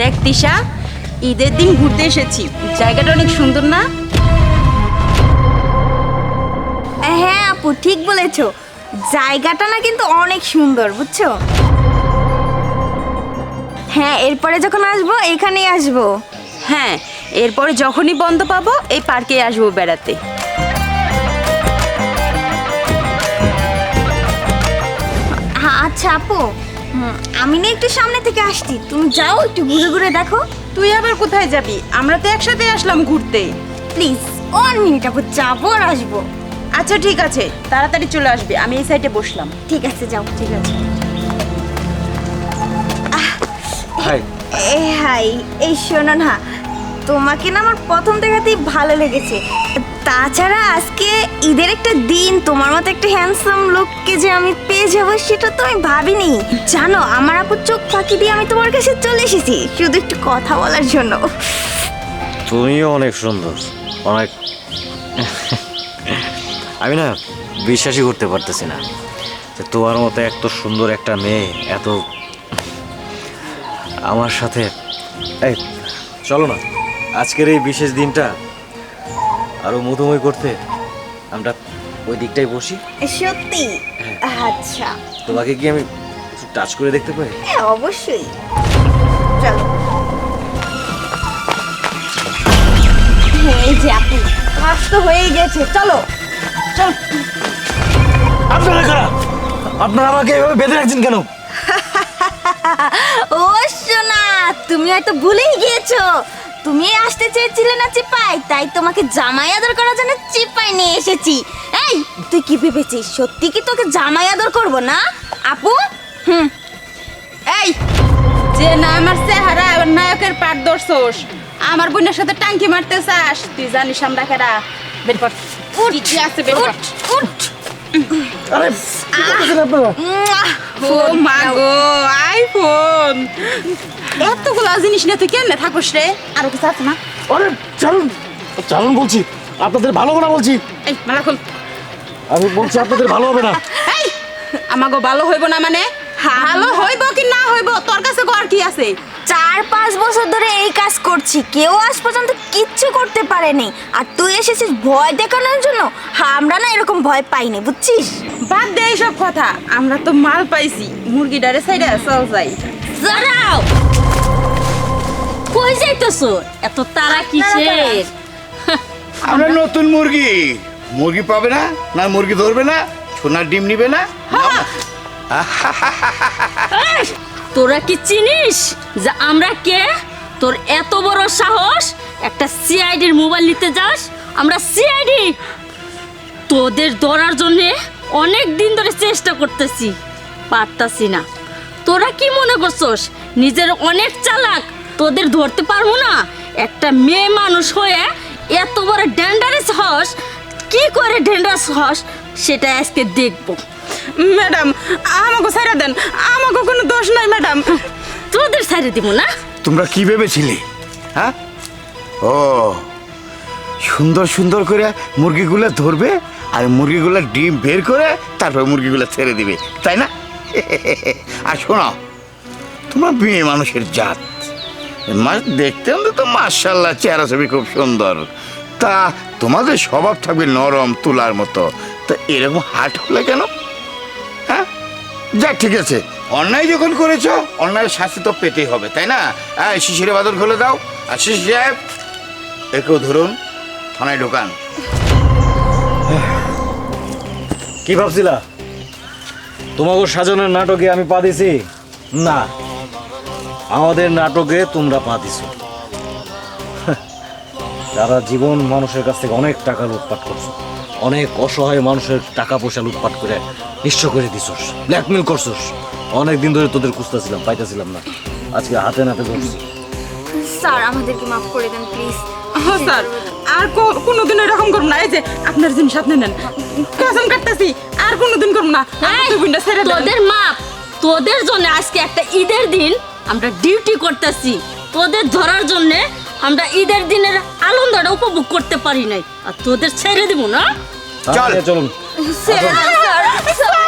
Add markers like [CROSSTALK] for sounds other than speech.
দেখ তিশা ঈদের দিন ঘুরতে এসেছি। জায়গাটা অনেক সুন্দর না? হ্যাঁ আপু ঠিক বলেছ। জায়গাটা না কিন্তু অনেক সুন্দর বুঝছ? হ্যাঁ এরপরে যখন আসব এখানেই আসব। হ্যাঁ এরপরে যখনই বন্ধ পাবো এই পার্কে আসব বেড়াতে। হ্যাঁ আচ্ছা আপু আমি না একটু সামনে থেকে আসছি। তুমি যাও একটু ঘুরে ঘুরে দেখো। তুই আবার কোথায় যাবি? আমরা তো একসাথে আসলাম ঘুরতে। প্লিজ ওয়ান মিনিট আপু যাব আর আসব। আচ্ছা ঠিক আছে। তাড়াতাড়ি চলে আসবি আমি এই সাইডে বসলাম। ঠিক আছে যাও ঠিক আছে। হাই এ হাই এই শোনো না তোমাকে না আমার প্রথম দেখাতেই ভালো লেগেছে। তাছাড়া আজকে ঈদের একটা দিন, তোমার মতো একটা হ্যান্ডসাম লোককে যে আমি পেয়ে যাব সেটা তো আমি ভাবিনি। জানো, আমার আপু চোখ ফাঁকি দিয়ে আমি তোমার কাছে চলে এসেছি, শুধু একটু কথা বলার জন্য। তুমিও অনেক সুন্দর, অনেক। আমি না বিশ্বাসই করতে পারতেছি না যে তোমার মতো এত সুন্দর একটা মেয়ে, এত আমার সাথে এই, চলো না, আজকের এই বিশেষ দিনটা আরও মধুময় করতে। আমরা ওই দিকটাই বসি। সত্যি? আচ্ছা। তোমাকে কি আমি টাচ করে দেখতে পাই? হ্যাঁ অবশ্যই। চলো। হ্যাঁ, এই যে আপু কাজ তো হয়েই গেছে। চলো। চল। আপনারা কারা আপনারা আমাকে এভাবে বেঁধে রাখছেন কেন? [LAUGHS] ও সোনা তুমি হয়তো ভুলেই গিয়েছো। তুমি আসতে চেয়েছিলে না চিপাই? তাই তোমাকে জামাই আদর করার জন্য চিপাই নিয়ে এসেছি। এই তুই কি ভেবেছিস? সত্যি কি তোকে জামাই আদর করব না? আপু? হুম। এই যে না আমার চেহারা এবার নায়কের পাট ধরছোস। আমার বোনের সাথে টাঙ্কি মারতে চাস। তুই জানিস আমরা কেরা বের কর। কি আছে বের কর। উঠ উঠ। আরে কি করতেছেন আপনারা ও মা গো আইফোন। এতগুলা জিনিস নিয়ে তুই কেমনে থাকস রে? আরও কিছু আছে না? আরে চালুন চালুন বলছি আপনাদের ভালো হবে না বলছি? এই মালা খোল। আমি বলছি আপনাদের ভালো হবে না। এই আমাগো ভালো হইব না মানে? ভালো হইব কি না হইব? তোর কাছে গো আর কি আছে? চার পাঁচ বছর ধরে এই কাজ করছি। কেউ আজ পর্যন্ত কিচ্ছু করতে পারেনি। আর তুই এসেছিস ভয় দেখানোর জন্য? আমরা না এরকম ভয় পাইনি বুঝছিস? বাদ দে এইসব কথা। আমরা তো মাল পাইছি মুরগিটারে সাইডে চল যাই। দাঁড়াও! কই যাইতেছো? এত তারা কিসের? আমরা নতুন মুরগি। মুরগি পাবে না না মুরগি ধরবে না সোনার ডিম নিবে না? এই, তোরা কি চিনিস যে আমরা কে? তোর এত বড় সাহস একটা সিআইডির মোবাইল নিতে যাস? আমরা সিআইডি তোদের ধরার জন্য অনেক দিন ধরে চেষ্টা করতেছি। পারতাছি না। তোরা কি মনে করছস? নিজের অনেক চালাক তোদের ধরতে পারব না? একটা মেয়ে মানুষ হয়ে এত বড় ডেন্ডারেস হস কি করে ডেন্ডারেস হস সেটা আজকে দেখব। ম্যাডাম আমাকে সাইরা দেন। আমাকে কোনো দোষ নাই ম্যাডাম। তোদের ছাড়ে দিব না? তোমরা কি ভেবেছিলে? হ্যাঁ? ও সুন্দর সুন্দর করে মুরগিগুলো ধরবে? আর মুরগিগুলো ডিম বের করে তারপর মুরগিগুলো ছেড়ে দিবে, তাই না? [LAUGHS] আর শোনো, তোমরা মেয়ে মানুষের জাত। মাস দেখতে অন্তত মার্শাল্লাহ চেহারা ছবি খুব সুন্দর। তা তোমাদের স্বভাব থাকবে নরম, তুলার মতো। তা এরকম হাট হলে কেন? হ্যাঁ? যাক ঠিক আছে। অন্যায় যখন করেছ, অন্যায় শাস্তি তো পেতেই হবে, তাই না? হ্যাঁ শিশিরে বাদর খুলে দাও। আর শিশি সাহেব, একেও ধরুন, থানায় ঢোকান। কি ভাবছিলা? তোমাকে সাজানোর নাটকে আমি পা দিছি? না। আমাদের নাটকে তোমরা পা দিছো। সারা জীবন মানুষের কাছ থেকে অনেক টাকা লুটপাট করছ অনেক অসহায় মানুষের টাকা পয়সা লুটপাট করে নিঃস্ব করে দিছস ব্ল্যাকমেল করছস। অনেক দিন ধরে তোদের খুঁজতেছিলাম পাইতেছিলাম না। আজকে হাতে নাতে ধরছি। স্যার আমাদেরকে মাফ করে দেন প্লিজ। স্যার আর কোনোদিন এরকম করব না। এই যে আপনার জিনিস আপনি নেন। কসম কাটতেছি? আর কোনোদিন করব না। ছেড়ে তোদের মাপ তোদের জন্য আজকে একটা ঈদের দিন আমরা ডিউটি করতেছি। তোদের ধরার জন্য আমরা ঈদের দিনের আনন্দটা উপভোগ করতে পারি নাই। আর তোদের ছেড়ে দিব না? চল। চলুন। স্যার।